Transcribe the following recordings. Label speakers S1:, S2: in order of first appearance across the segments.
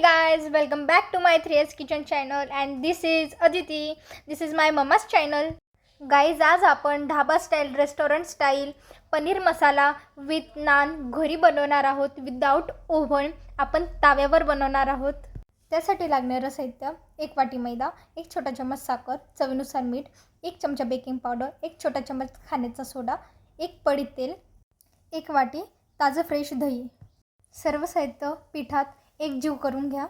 S1: guys, welcome back to my 3S Kitchen channel and this is Aditi. This is my mama's channel. Guys आज आपण dhaba style restaurant style paneer masala with naan घरी बनवणार आहोत without oven आपण ताव्यावर बनवणार आहोत त्यासाठी लागणारं साहित्य एक वाटी मैदा एक छोटा चम्मच साखर चवीनुसार मीठ एक चमचा बेकिंग पावडर एक छोटा चम्मच खाण्याचा सोडा एक पडी तेल एक वाटी ताजं फ्रेश दही सर्व साहित्य पिठात एक जीव करून घ्या.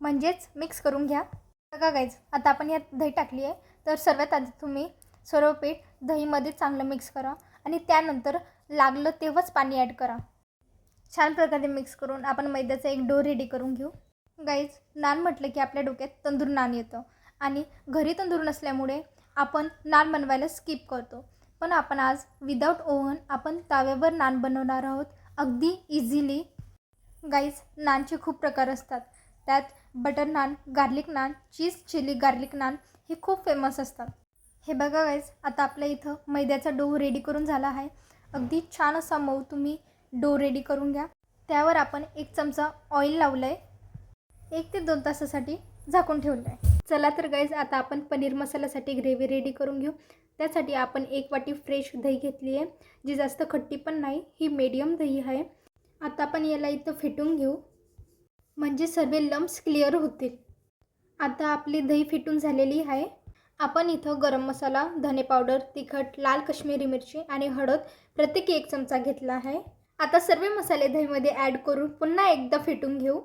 S1: म्हणजेच मिक्स करून घ्या. बघा गाईज आता आपण यात दही टाकली आहे. तर सर्वात आधी तुम्ही सर्व पीठ दहीमध्ये चांगलं मिक्स करा आणि त्यानंतर लागलं तेव्हाच पाणी ॲड करा. छान प्रकारे मिक्स करून आपण मैद्याचा एक डो रेडी करून घेऊ. गाईज नान म्हटलं की आपल्या डोक्यात तंदूर नान येतं. आणि घरी तंदूर नसल्यामुळे आपण नान बनवायला स्किप करतो. पण आपण आज विदाऊट ओव्हन आपण ताव्यावर नान बनवणार आहोत. अगदी इझिली गाईज नानचे खूप प्रकार असतात. त्यात butter naan garlic naan cheese chilli garlic naan हे खूप फेमस असतात. हे बघा गाईज आता आपल्या इथं मैद्याचा डो रेडी करून झाला आहे. अगदी छान असा मऊ तुम्ही डो रेडी करून घ्या. त्यावर आपण एक चमचा ऑइल लावलं आहे एक ते दोन तासासाठी झाकून ठेवलं आहे चला तर गाईज आता आपण पनीर मसाल्यासाठी ग्रेव्ही रेडी करून घेऊ. त्यासाठी आपण एक वाटी फ्रेश दही घेतली आहे जी जास्त खट्टी पण नाही ही मीडियम दही आहे. आता आपण याला इथं फेटून घेऊ. म्हणजे सर्व लम्स क्लिअर होतील. आता आपली दही फिटून झालेली आहे. आपण इथं गरम मसाला धने पावडर तिखट लाल कश्मीरी मिरची आणि हळद प्रत्येकी एक चमचा घेतला आहे. आता सर्व मसाले दहीमध्ये ॲड करून पुन्हा एकदा फेटून घेऊ.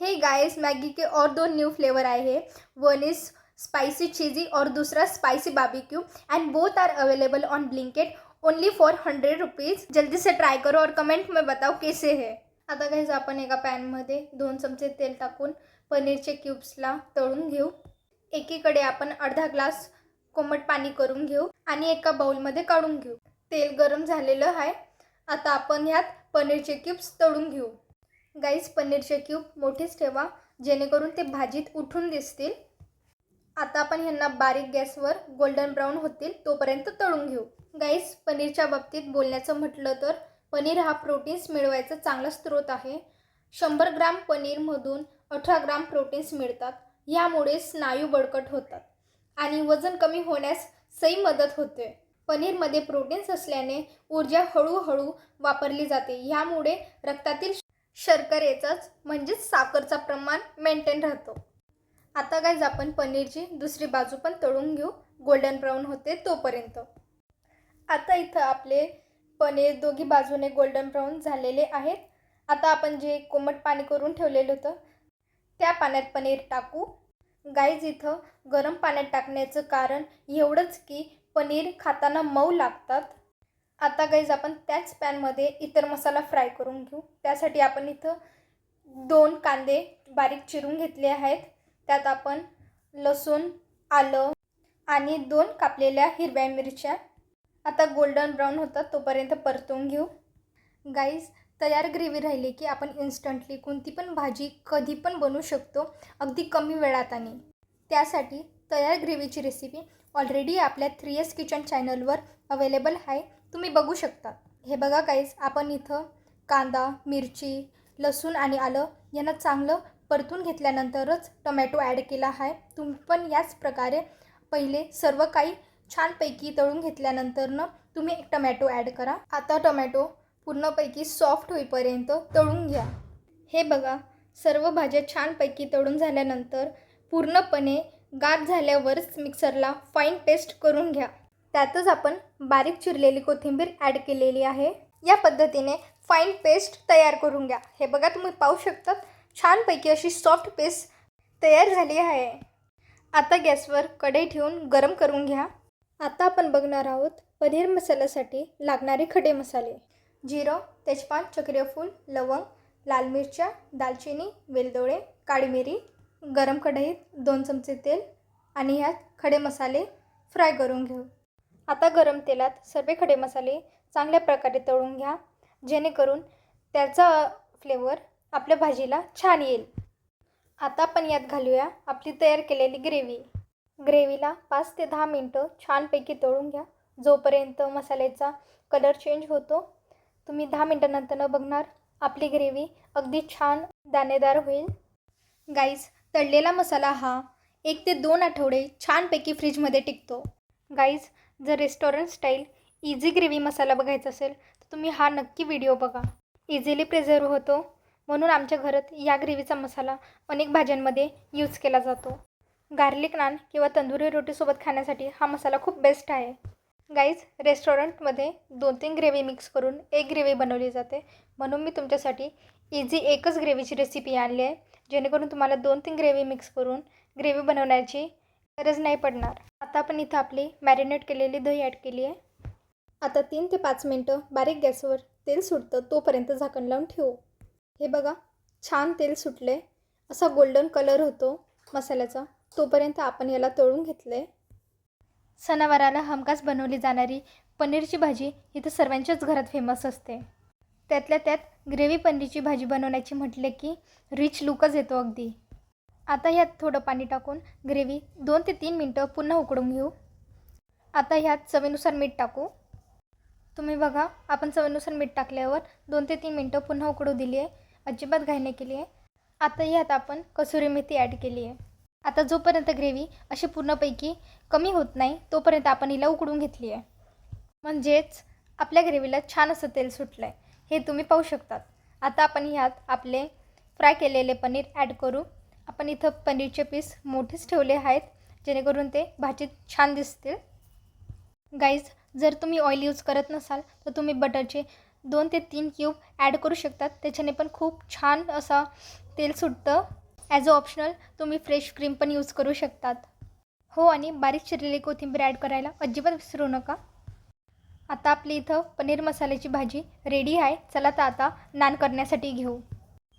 S1: हे गायस मॅगी के और दो न्यू फ्लेवर आहे. वन इज स्पायसी चीज़ी और दुसरा spicy barbecue and both are available on Blinkit only for hundred rupees. जल्दी से ट्राय करो और कमेंट में बताओ कैसे है. आता गाईज आपण एका पॅनमध्ये दोन चमचे तेल टाकून पनीरचे क्यूब्सला तळून घेऊ. एकीकडे आपण अर्धा ग्लास कोमट पाणी करून घेऊ आणि एका बाउलमध्ये काढून घेऊ. तेल गरम झालेलं आहे. आता आपण ह्यात पनीरचे क्यूब्स तळून घेऊ. गाईज पनीरचे क्यूब मोठेच ठेवा. जेणेकरून ते भाजीत उठून दिसतील. आता आपण ह्यांना बारीक गॅसवर गोल्डन ब्राऊन होतील तोपर्यंत तळून घेऊ. गाईस पनीरच्या बाबतीत बोलण्याचं म्हटलं तर पनीर हा प्रोटीन्स मिळवायचा चांगला स्रोत आहे. शंभर ग्राम पनीरमधून अठरा ग्राम प्रोटीन्स मिळतात. यामुळे स्नायू बळकट होतात आणि वजन कमी होण्यास सही मदत होते. पनीरमध्ये प्रोटीन्स असल्याने ऊर्जा हळूहळू वापरली जाते. यामुळे रक्तातील शर्करेचाच म्हणजेच साखरचा प्रमाण मेंटेन राहतो. आता गाईज आपण पनीरची दुसरी बाजू पण तळून घेऊ. गोल्डन ब्राऊन होते तोपर्यंत. आता इथं आपले पनीर दोघी बाजूने गोल्डन ब्राऊन झालेले आहेत. आता आपण जे कोमट पाणी करून ठेवलेलं होतं त्या पाण्यात पनीर टाकू. गाईज इथं गरम पाण्यात टाकण्याचं कारण एवढंच की पनीर खाताना मऊ लागतात. आता गाईज आपण त्याच पॅनमध्ये इतर मसाला फ्राय करून घेऊ. त्यासाठी आपण इथं दोन कांदे बारीक चिरून घेतले आहेत. त्यात आपण लसूण आलं आणि दोन कापलेल्या हिरव्या मिरच्या. आता गोल्डन ब्राऊन होतात तोपर्यंत परतून घेऊ. गाईज तयार ग्रेव्ही राहिली की आपण इन्स्टंटली कोणती पण भाजी कधी पण बनवू शकतो अगदी कमी वेळात आणि त्यासाठी तयार ग्रेव्हीची रेसिपी ऑलरेडी आपल्या थ्री एस किचन चॅनलवर अवेलेबल आहे. तुम्ही बघू शकता. हे बघा काहीच आपण इथं कांदा मिरची लसूण आणि आलं यांना चांगलं परतून घेतल्यानंतरच टमॅटो ॲड केला आहे. तुम्ही पण याच प्रकारे पहिले सर्व काही छानपैकी तळून घेतल्यानंतरनं तुम्ही एक टमॅटो ॲड करा. आता टमॅटो पूर्णपैकी सॉफ्ट होईपर्यंत तळून घ्या. हे बघा सर्व भाज्या छानपैकी तळून झाल्यानंतर पूर्णपणे गार झाल्यावरच मिक्सरला फाईन पेस्ट करून घ्या. त्यातच आपण बारीक चिरलेली कोथिंबीर ॲड केलेली आहे. या पद्धतीने फाईन पेस्ट तयार करून घ्या. हे बघा तुम्ही पाहू शकतात. छानपैकी अशी सॉफ्ट पेस्ट तयार झाली आहे. आता गॅसवर कढई ठेवून गरम करून घ्या. आता आपण बघणार आहोत पनीर मसाल्यासाठी लागणारे खडे मसाले. जिरं तेजपान चक्रीफूल लवंग लाल मिरच्या दालचिनी वेलदोळे काळी मिरी गरम कढईत दोन चमचे तेल आणि ह्यात खडे मसाले फ्राय करून घेऊ. आता गरम तेलात सर्व खडे मसाले चांगल्या प्रकारे तळून घ्या. जेणेकरून त्याचा फ्लेवर आपल्या भाजीला छान येईल. आता आपण यात घालूया आपली तयार केलेली ग्रेव्ही. ग्रेव्हीला पाच ते दहा मिनटं छानपैकी तळून घ्या. जोपर्यंत मसाल्याचा कलर चेंज होतो तुम्ही दहा मिनटानंतर बघणार आपली ग्रेव्ही अगदी छान दाणेदार होईल. गाईज तळलेला मसाला हा एक ते दोन आठवडे छानपैकी फ्रीजमध्ये टिकतो. गाईज जर restaurant style easy gravy masala बघायचा असेल तर तुम्ही हा नक्की व्हिडिओ बघा. इझिली प्रिझर्व होतो. म्हणून आमच्या घरात या ग्रेव्हीचा मसाला अनेक भाज्यांमध्ये यूज केला जातो. गार्लिक नान किंवा तंदुरी रोटीसोबत खाण्यासाठी हा मसाला खूप बेस्ट आहे. गाईज रेस्टॉरंटमध्ये दोन तीन ग्रेव्ही मिक्स करून एक ग्रेव्ही बनवली जाते. म्हणून मी तुमच्यासाठी इझी एकच ग्रेव्हीची रेसिपी आणली आहे जेणेकरून तुम्हाला दोन तीन ग्रेव्ही मिक्स करून ग्रेव्ही बनवण्याची गरज नाही पडणार. आता आपण इथं आपली मॅरिनेट केलेली दही ॲड केली आहे. आता तीन ते पाच मिनटं बारीक गॅसवर तेल सुटतं तोपर्यंत झाकण लावून ठेवू. हे बघा छान तेल सुटले. असा गोल्डन कलर होतो मसाल्याचा. तोपर्यंत आपण याला तळून घेतलं आहे सणावाराला हमखास बनवली जाणारी पनीरची भाजी ही तर सर्वांच्याच घरात फेमस असते. त्यातल्या त्यात ग्रेव्ही पनीरची भाजी बनवण्याची म्हटले की रिच लुकच येतो अगदी. आता ह्यात थोडं पाणी टाकून ग्रेव्ही दोन ते तीन मिनटं पुन्हा उकडून घेऊ. आता ह्यात चवीनुसार मीठ टाकू. तुम्ही बघा आपण चवीनुसार मीठ टाकल्यावर दोन ते तीन मिनटं पुन्हा उकडू दिली आहे अजिबात घाई नाही केली आहे. आता ह्यात आपण कसुरी मेथी ॲड केली आहे. आता जोपर्यंत ग्रेव्ही अशी पूर्णपैकी कमी होत नाही तोपर्यंत आपण हिला उकडून घेतली आहे. म्हणजेच आपल्या ग्रेव्हीला छान असं तेल सुटलं आहे हे तुम्ही पाहू शकतात. आता आपण ह्यात आपले फ्राय केलेले पनीर ॲड करू. आपण इथं पनीरचे पीस मोठेच ठेवले आहेत जेणेकरून ते भाजीत छान दिसतील. गाईज जर तुम्ही ऑइल यूज करत नसाल तर तुम्ही बटरचे दोन ते तीन क्यूब ॲड करू शकतात. त्याच्याने पण खूप छान असा तेल सुटतं. ॲज अ ऑप्शनल तुम्ही फ्रेश क्रीम पण यूज करू शकतात. हो आणि बारीक चिरलेली कोथिंबीर ॲड करायला अजिबात विसरू नका. आता आपली इथं पनीर मसाल्याची भाजी रेडी आहे. चला तर आता नान करण्यासाठी घेऊ.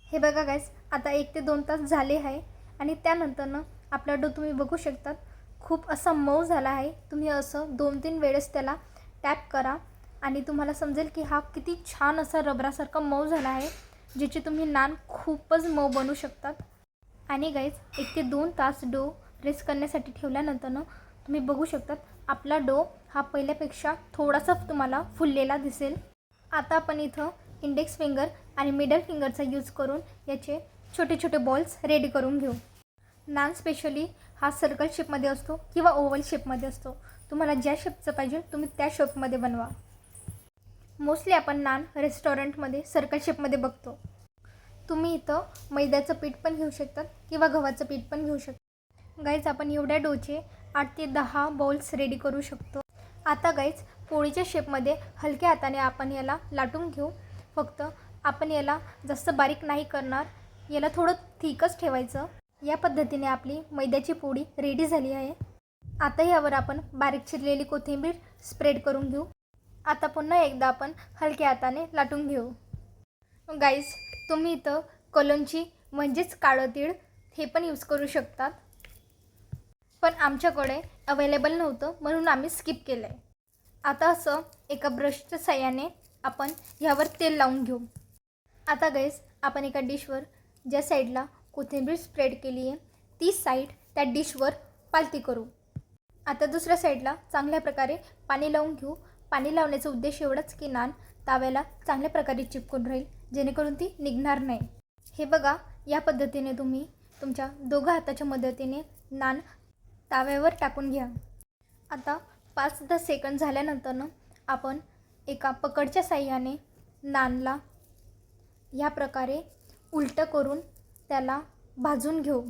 S1: हे बघा गाईज आता एक ते दोन तास झाले आहे. आणि त्यानंतरनं आपला डो तुम्ही बघू शकतात. खूप असा मऊ झाला आहे. तुम्ही असं दोन तीन वेळेस त्याला टॅप करा. आणि तुम्हाला समजेल की हा किती छान असा रबरासारखा मऊ झाला आहे ज्याचे तुम्ही नान खूपच मऊ बनवू शकतात. आणि गाईज एक ते दोन तास डो रेस्ट करण्यासाठी ठेवल्यानंतरनं तुम्ही बघू शकतात आपला डो हा पहिल्यापेक्षा थोडासा तुम्हाला फुललेला दिसेल. आता आपण इथं इंडेक्स फिंगर आणि मिडल फिंगरचा यूज करून याचे छोटे छोटे बॉल्स रेडी करून घेऊ. नान स्पेशली हा सर्कल शेपमध्ये असतो किंवा ओव्हल शेपमध्ये असतो. तुम्हाला ज्या शेपचं पाहिजे तुम्ही त्या शेपमध्ये बनवा. मोस्टली आपण नान रेस्टॉरंटमध्ये सर्कल शेपमध्ये बघतो. तुम्ही इथं मैद्याचं पीठ पण घेऊ शकतात किंवा गव्हाचं पीठ पण घेऊ शकता गाईज आपण एवढ्या डोचे आठ ते दहा बॉल्स रेडी करू शकतो. आता गाईज पोळीच्या शेपमध्ये हलक्या हाताने आपण याला लाटून घेऊ. फक्त आपण याला जास्त बारीक नाही करणार. याला थोडं थिकच ठेवायचं. या पद्धतीने आपली मैद्याची पोळी रेडी झाली आहे. आता यावर आपण बारीक चिरलेली कोथिंबीर स्प्रेड करून घेऊ. आता पुन्हा एकदा आपण हलक्या हाताने लाटून घेऊ. गाईज तुम्ही इथं कलोंची म्हणजेच काळं तीळ हे पण यूज करू शकतात. पण आमच्याकडे अवेलेबल नव्हतं म्हणून आम्ही स्किप केलं आहे आता असं एका ब्रशच्या साह्याने आपण ह्यावर तेल लावून घेऊ. आता गैस आपण एका डिशवर ज्या साईडला कोथिंबीर स्प्रेड केली आहे ती साईड त्या डिशवर पालती करू. आता दुसऱ्या साईडला चांगल्या प्रकारे पाणी लावून घेऊ. पाणी लावण्याचा उद्देश एवढाच की नान ताव्याला चांगल्या प्रकारे चिपकून राहील जेणेकरून ती निघणार नाही. हे बघा या पद्धतीने तुम्ही तुमच्या दोघं हाताच्या मदतीने नान ताव्यावर टाकून घ्या. आता पाच दहा सेकंद झाल्यानंतरनं आपण एका पकडच्या साह्याने नानला ह्या प्रकारे उलटं करून त्याला भाजून घेऊ.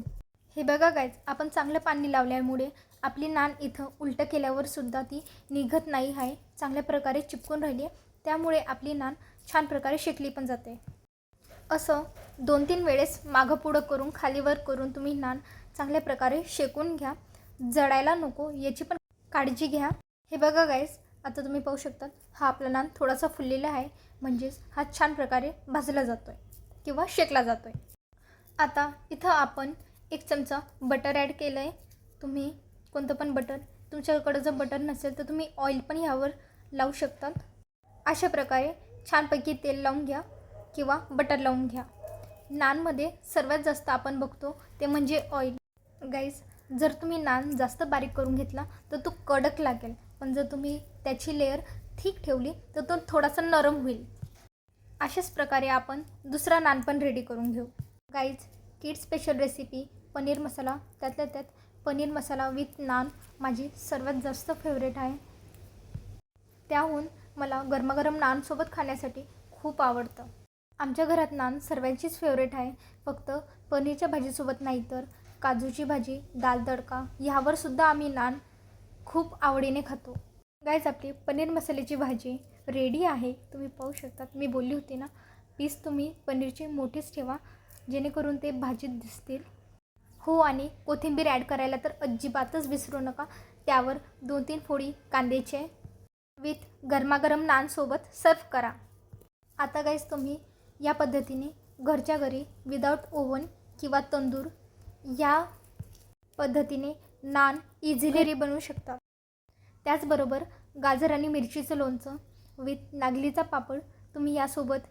S1: हे बघा गायच आपण चांगलं पाणी लावल्यामुळे आपली नान इथं उलटं केल्यावर सुद्धा ती निघत नाही आहे. चांगल्या प्रकारे चिपकून राहिली आहे. त्यामुळे आपली नान छान प्रकारे शेकली पण जाते. असं दोन तीन वेळेस मागं पुढं करून खालीवर करून तुम्ही नान चांगल्या प्रकारे शेकून घ्या. जळायला नको याची पण काळजी घ्या. हे बघा गाईस आता तुम्ही पाहू शकता हा आपला नान थोडासा फुललेला आहे. म्हणजेच हा छान प्रकारे भाजला जातो आहे किंवा शेकला जातो आहे आता इथं आपण एक चमचा बटर ॲड केलं आहे तुम्ही कोणतं पण बटर तुमच्याकडं जर बटर नसेल तर तुम्ही ऑइल पण ह्यावर लावू शकतात. अशा प्रकारे छानपैकी तेल लावून घ्या किंवा बटर लावून घ्या. नानमध्ये सर्वात जास्त आपण बघतो ते म्हणजे ऑइल गाईज जर तुम्ही नान जास्त बारीक करून घेतला तर तो कडक लागेल. पण जर तुम्ही त्याची लेअर ठीक ठेवली तर तो थोडासा नरम होईल. अशाच प्रकारे आपण दुसरा नान पण रेडी करून घेऊ. Guys kid special recipe paneer masala त्यातल्या त्यात पनीर मसाला विथ नान माझी सर्वात जास्त फेवरेट आहे. त्याहून मला गरमागरम नानसोबत खाण्यासाठी खूप आवडतं. आमच्या घरात नान सर्वांचीच फेवरेट आहे. फक्त पनीरच्या भाजीसोबत नाही तर काजूची भाजी दाल तडका ह्यावरसुद्धा आम्ही नान खूप आवडीने खातो. गायज आपली पनीर मसाल्याची भाजी रेडी आहे. तुम्ही पाहू शकतात मी बोलली होती ना पीस तुम्ही पनीरचे मोठेच ठेवा जेणेकरून ते भाजीत दिसतील. हो आणि कोथिंबीर ॲड करायला तर अजिबातच विसरू नका. त्यावर दोन तीन फोडी कांद्याचे विथ गरमागरम नानसोबत सर्व करा. आता गाईज तुम्ही या पद्धतीने घरच्या घरी विदाऊट ओव्हन किंवा तंदूर या पद्धतीने नान इझिली बनवू शकता. त्याचबरोबर गाजर आणि मिरचीचं लोणचं विथ नागलीचा पापड तुम्ही यासोबत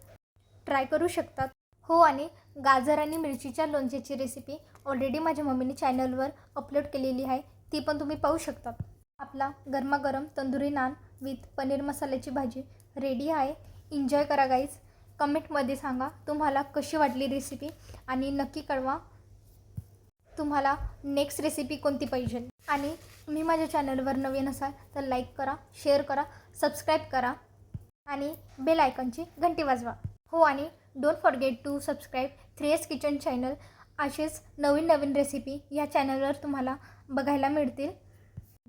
S1: ट्राय करू शकतात. हो आणि गाजर आणि मिरचीच्या लोणच्याची रेसिपी ऑलरेडी माझ्या मम्मीने चॅनलवर अपलोड केलेली आहे. ती पण तुम्ही पाहू शकतात. आपला गरमागरम तंदुरी नान विथ पनीर मसाल्याची भाजी रेडी आहे. एन्जॉय करा गाईज कमेंटमध्ये सांगा तुम्हाला कशी वाटली रेसिपी आणि नक्की कळवा तुम्हाला नेक्स्ट रेसिपी कोणती पाहिजे. आणि तुम्ही माझ्या चॅनलवर नवीन असाल तर लाईक करा शेअर करा सबस्क्राईब करा आणि बेल आयकॉनची घंटी वाजवा. हो आणि don't forget to subscribe three S kitchen channel असेच नवीन नवीन रेसिपी या चॅनलवर तुम्हाला बघायला मिळतील.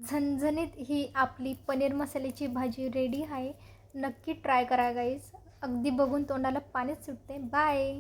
S1: झणझणीत ही आपली पनीर मसाल्याची भाजी रेडी आहे. नक्की ट्राय करा गाईज अगदी बघून तोंडाला पाणीच सुटते बाय